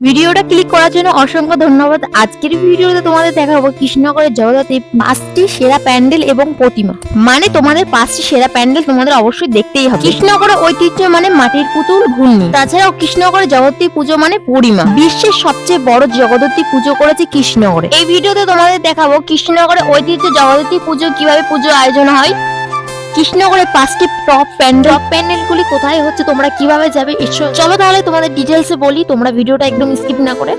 ভিডিওটা ক্লিক করার জন্য অসংখ্য ধন্যবাদ। আজকের ভিডিওতে তোমাদের দেখাবো কৃষ্ণনগরের জগদ্ধাত্রী পাঁচটি সেরা প্যান্ডেল এবং প্রতিমা। মানে তোমাদের পাঁচটি সেরা প্যান্ডেল তোমাদের অবশ্যই দেখতেই হবে। কৃষ্ণনগরের ঐতিহ্য মানে মাটির পুতুল, ঘূর্ণি। তাছাড়াও কৃষ্ণনগরের জগদ্ধাত্রী পুজো মানে পরিমা বিশ্বের সবচেয়ে বড় জগদ্ধাত্রী পুজো করেছে কৃষ্ণনগরে। এই ভিডিওতে তোমাদের দেখাবো কৃষ্ণনগরের ঐতিহ্য জগদ্ধাত্রী পুজো কীভাবে পুজো আয়োজন হয়। কৃষ্ণনগরের পাঁচটি টপ প্যান্ডেল টপ প্যান্ডেলগুলি কোথায় হচ্ছে, তোমরা কীভাবে যাবে চলো তাহলে তোমাদের ডিটেলসে বলি, তোমরা ভিডিওটা একদম স্কিপ না করে।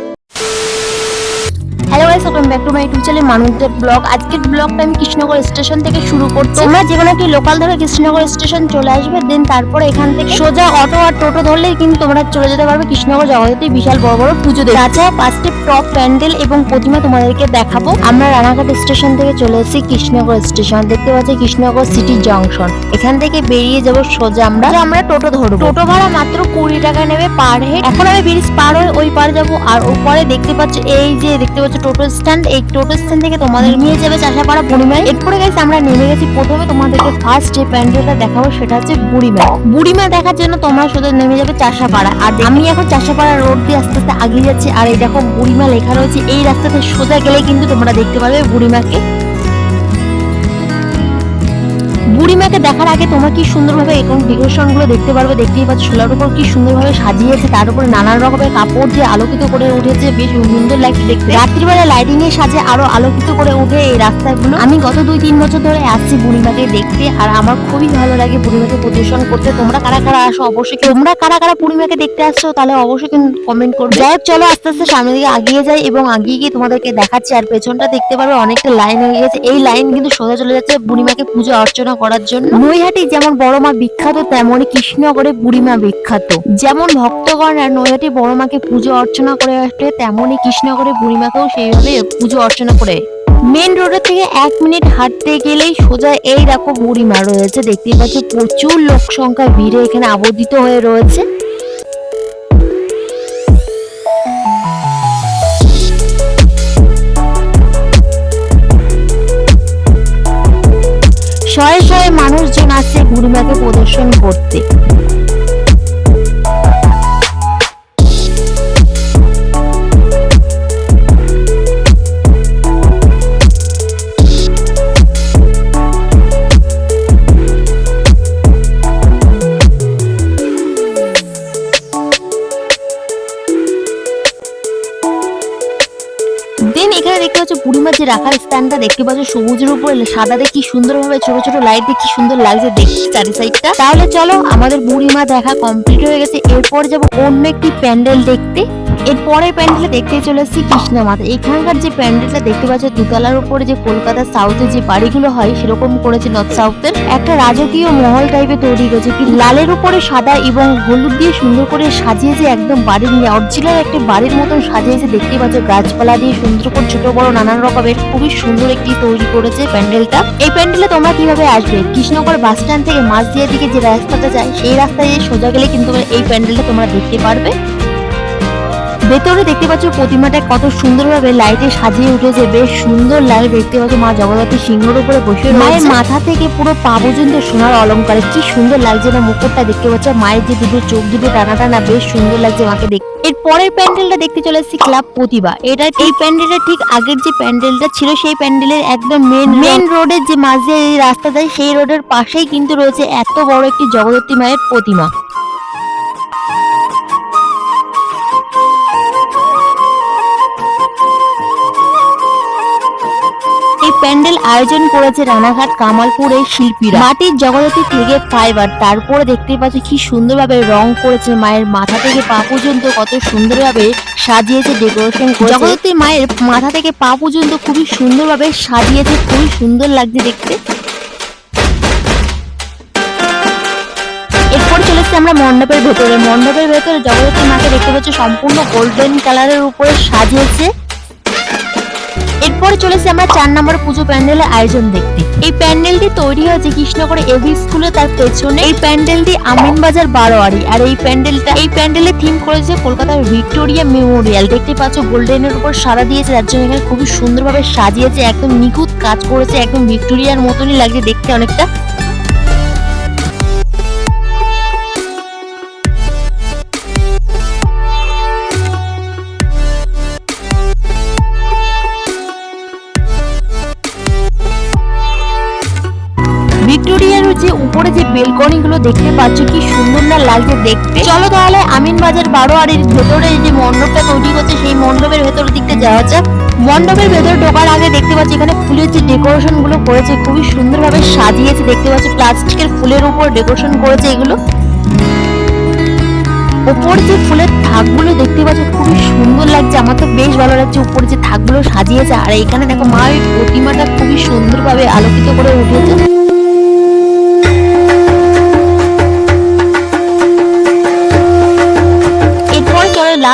Hello guys welcome back to my YouTube channel মানুষদের ব্লগ আজকের ব্লগটা আমি কৃষ্ণনগর স্টেশন থেকে শুরু করছি। তোমরা যে কোনো একটি লোকাল ধরে কৃষ্ণনগর স্টেশন চলে আসবে দেন তারপরে এখান থেকে সোজা অটো আর টোটো ধরলেই কিন্তু তোমরা চলে যেতে পারবে কৃষ্ণনগর জগদ্ধাত্রী বিশাল বড় বড় পুজো দেখতে। তাছাড়া পাঁচটি টপ প্যান্ডেল এবং প্রতিমা তোমাদেরকে দেখাবো। আমরা রানাঘাট স্টেশন থেকে চলে এসেছি কৃষ্ণনগর স্টেশন দেখতে পাচ্ছি কৃষ্ণনগর সিটি জংশন এখান থেকে বেরিয়ে যাব সোজা আমরা। আমরা টোটো ধরবো। টোটো ভাড়া মাত্র কুড়ি টাকা নেবে পার হেড এখন আমি ব্রিজ পার হয়ে ওই পার যাব। আর ওপরে দেখতে পাচ্ছ এই যে, দেখতে পাচ্ছ টোটো স্ট্যান্ড এই টোটো স্ট্যান্ড থেকে তোমাদের নিয়ে যাবে চাষাপাড়া বুড়িমায় এরপরে গেছে আমরা নেমে গেছি প্রথমে। তোমাদেরকে ফার্স্ট যে প্যান্ডেলটা দেখাবো, সেটা হচ্ছে বুড়িমা বুড়িমা দেখার জন্য তোমরা শুধু নেমে যাবে চাষাপাড়া। আর আমি এখন চাষাপাড়া রোড দিয়ে আস্তে আস্তে আগিয়ে যাচ্ছি। আর এই দেখো বুড়িমা লেখা রয়েছে, এই রাস্তাতে সোজা গেলে কিন্তু তোমরা দেখতে পারবে বুড়িমাকে বুড়িমাকে দেখার আগে তোমরা কি সুন্দরভাবে এখন ডেকোরেশনগুলো দেখতে পারবে? দেখতেই পাচ্ছ, সোলার উপর কি সুন্দরভাবে সাজিয়েছে, তার উপরে নানান রকমের কাপড় দিয়ে আলোকিত করে উঠেছে, বেশ সুন্দর লাগছে দেখতে। রাত্রিবেলা লাইটিং এর সাজে আরও আলোকিত করে উঠে এই রাস্তাগুলো। আমি গত দুই তিন বছর ধরে আসছি বুড়িমাকে দেখতে, আর আমার খুবই ভালো লাগে বুড়িমাকে প্রদর্শন করতে। তোমরা কারা কারা আসো অবশ্যই তোমরা কারা কারা বুড়িমাকে দেখতে আসছো তাহলে অবশ্যই কিন্তু কমেন্ট করবে। যাই চলো আস্তে আস্তে সামনের দিকে আগিয়ে যাই এবং আগিয়ে গিয়ে তোমাদেরকে দেখাচ্ছি, আর পেছনটা দেখতে পারবে অনেকটা লাইন হয়ে গেছে এই লাইন কিন্তু সোজা চলে যাচ্ছে বুড়িমাকে পুজো অর্চনা করার জন্য? নৈহাটি যেমন বড় মা বিখ্যাত তেমনই কৃষ্ণনগরে বুড়িমা বিখ্যাত। যেমন ভক্তগণরা নৈহাটি বড় মাকে পুজো অর্চনা করে আসে তেমনই কৃষ্ণনগরে বুড়িমাকেও সেইভাবে পুজো অর্চনা করে। মেন রোডের থেকে এক মিনিট হাঁটতে গেলেই সোজা এই দেখো বুড়িমা রয়েছে। দেখতে পাচ্ছি, প্রচুর লোক সংখ্যা ভিড়ে এখানে আবদ্ধিত হয়ে রয়েছে। শয়ে শয়ে মানুষজন আসছে গুরুমাকে প্রদর্শন করতে। যে রাখার স্ট্যান্ডটা দেখতে পাচ্ছ সবুজের উপরে সাদাতে কি সুন্দরভাবে ছোট ছোট লাইট দিয়ে কি সুন্দর লাগছে দেখছি চারি সাইডটা তাহলে চলো আমাদের বুড়িমা দেখা কমপ্লিট হয়ে গেছে। এরপর যাব অন্য একটি প্যান্ডেল দেখতে। এর পরের প্যান্ডেলে দেখতে চলে এসেছি কৃষ্ণা মাতা। এখানকার যে প্যান্ডেলটা দেখতে পাচ্ছ, দুতলার উপরে যে কলকাতা সাউথে যে বাড়িগুলো হয়, সেরকম করেছে নর্থ সাউথের একটা রাজকীয় মহল টাইপের তৈরি করেছে কি লালের উপরে সাদা এবং হলুদ দিয়ে সুন্দর করে সাজিয়েছে একদম বাড়ির নিয়ে। অরিজিনাল একটা বাড়ির মতন সাজিয়েছে, দেখতে পাচ্ছ গাছপালা দিয়ে সুন্দর করে ছোট বড় নানান রকমের খুবই সুন্দর একটি তৈরি করেছে প্যান্ডেলটা। এই প্যান্ডেলে তোমরা কীভাবে আসবে? কৃষ্ণনগর বাস স্ট্যান্ড থেকে দিয়ে দিকে যে রাস্তাটা যায়, সেই রাস্তায় সোজা গেলে কিন্তু এই প্যান্ডেলটা তোমরা দেখতে পারবে। ভেতরে দেখতে পাচ্ছ প্রতিমাটা কত সুন্দরভাবে লাইটে সাজিয়ে উঠেছে বেশ সুন্দর লাগে দেখতে পাচ্ছ মা জগদ্ধাত্রী সিংহর উপরে বসে মায়ের মাথা থেকে পুরো পা পর্যন্ত সোনার অলংকারে কি সুন্দর লাগছে না মুকুটটা দেখতে পাচ্ছ। মায়ের যে দুটো চোখ দুটো টানা টানা বেশ সুন্দর লাগছে মাকে দেখতে এর পরের প্যান্ডেলটা দেখতে চলে এসেছি ক্লাব প্রতিভা। এটা এই প্যান্ডেলটা? ঠিক আগের যে প্যান্ডেলটা ছিল সেই প্যান্ডেলের একদম মেন মেন রোডের যে মাঝে রাস্তা যায় সেই রোডের পাশেই কিন্তু রয়েছে এত বড় একটি জগদ্ধাত্রী মায়ের প্রতিমা। আয়োজন করেছে রানাঘাট কামালপুরের শিল্পীরা। মাটির জগদ্ধাত্রী থেকে ফাইবার তারপরে দেখতে পাচ্ছি কি সুন্দরভাবে রং করেছে মায়ের মাথা থেকে পা পর্যন্ত, কত সুন্দরভাবে সাজিয়েছে ডেকোরেশন করে মায়ের মাথা থেকে পা পর্যন্ত খুবই সুন্দরভাবে সাজিয়েছে, খুবই সুন্দর লাগছে দেখতে। এরপর চলেছি আমরা মণ্ডপের ভেতরে। মণ্ডপের ভেতরে জগদ্ধাত্রী মাকে দেখতে পাচ্ছি, সম্পূর্ণ গোল্ডেন কালারের উপরে সাজিয়েছে। এরপরে চলেছি আমরা চার নম্বর পুজো প্যান্ডেলের আয়োজন দেখতে। এই প্যান্ডেলটি তৈরি হয়েছে কৃষ্ণগড় এভি স্কুলে তার পেছনে। এই প্যান্ডেলটি আমিনবাজার বারোয়ারি। আর এই প্যান্ডেলটা, এই প্যান্ডেলের থিম করেছে কলকাতার ভিক্টোরিয়া মেমোরিয়াল। দেখতে পাচ্ছ, গোল্ডেনের উপর সাদা দিয়েছে, যার জন্য এখানে খুবই সুন্দরভাবে সাজিয়েছে, একদম নিখুঁত কাজ করেছে, একদম ভিক্টোরিয়ার মতনই লাগছে দেখতে অনেকটা। বেলকনি গুলো দেখতে পাচ্ছ, কি সুন্দর না লাগছে দেখতে। চলো তাহলে আমিন বাজার বারোয়ারির ভেতরে যে মণ্ডপটা তৈরি করছে সেই মণ্ডপের ভেতর দিকতে যাওয়া যাক। মণ্ডপের ভেতর ঢোকার আগে দেখতে পাচ্ছি এখানে ফুলের যে ডেকোরেশনগুলো করেছে, খুবই সুন্দরভাবে সাজিয়েছে। দেখতে পাচ্ছি প্লাস্টিকের ফুলের উপর ডেকোরেশন করেছে এগুলো। ওপর যে ফুলের থাকগুলো দেখতে পাচ্ছ, খুবই সুন্দর লাগছে। আমার তো বেশ ভালো লাগছে উপরে যে থাকগুলো সাজিয়েছে। আর এখানে দেখো মা ওই প্রতিমাটা খুবই সুন্দরভাবে আলোকিত করে উঠেছে।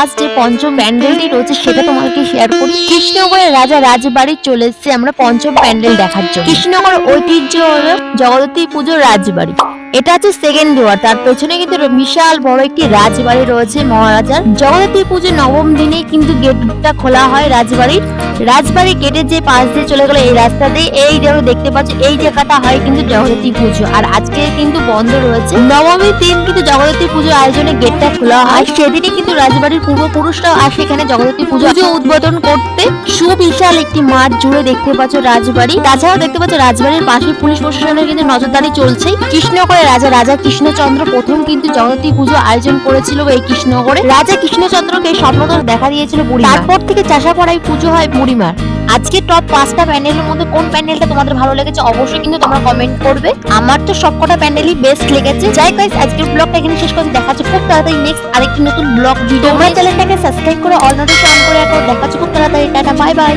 লাস্ট যে পঞ্চম প্যান্ডেলটি রয়েছে, সেটা তোমাকে শেয়ার করি। কৃষ্ণনগরের রাজা রাজবাড়ি চলে এসেছে আমরা পঞ্চম প্যান্ডেল দেখার জন্য। কৃষ্ণনগর ঐতিহ্য হলো জগদ্ধাত্রী পুজোর রাজবাড়ি। এটা হচ্ছে সেকেন্ড দুয়ার। তার পেছনে কিন্তু বিশাল বড় একটি রাজবাড়ি রয়েছে মহারাজার। জগদ্ধাত্রী পুজোর নবম দিনে কিন্তু গেটটা খোলা হয় রাজবাড়ির। রাজবাড়ি গেটের যে পাশ দিয়ে চলে গেলো এই রাস্তাতে এই দেখো দেখতে পাচ্ছ এই জায়গাটা হয় কিন্তু জগদ্ধাত্রী পুজো। আর আজকে কিন্তু বন্ধ রয়েছে। নবমীর দিন কিন্তু জগদ্ধাত্রী পুজোর আয়োজনে গেটটা খোলা হয়। সেদিনে কিন্তু রাজবাড়ির পূর্বপুরুষরাও আসে এখানে জগদ্ধাত্রী পুজো পুজো উদ্বোধন করতে। সুবিশাল একটি মাঠ জুড়ে দেখতে পাচ্ছ রাজবাড়ি। তাছাড়াও দেখতে পাচ্ছ রাজবাড়ির পাশে পুলিশ প্রশাসনের কিন্তু নজরদারি চলছে। কৃষ্ণগড়ে রাজা রাজা কৃষ্ণচন্দ্র প্রথম কিন্তু জগতী পুজো আয়োজন করেছিল এই কৃষ্ণগড়ে রাজা কৃষ্ণচন্দ্রকে স্বপ্নদর দেখা দিয়েছিল বুড়ি তারপর থেকে চাষাপড়ায় পুজো হয় বুড়িমার। আজকে টপ পাঁচটা প্যান্ডেলের মধ্যে কোন প্যান্ডেলটা তোমাদের ভালো লেগেছে অবশ্যই কিন্তু তোমরা কমেন্ট করবে। আমার তো সবকটা প্যান্ডেলই বেস্ট লেগেছে। যাই গাইস আজকের ব্লগটা এখানে শেষ করে দেখা যাচ্ছে খুব তাড়াতাড়ি নেক্সট আরেকটি নতুন ব্লগ ভিডিও তোমরা চ্যানেলটাকে সাবস্ক্রাইব করে অল নোটিফিকেশন করে রাখো। দেখাচ্ছি খুব তাড়াতাড়ি, টাটা বাই বাই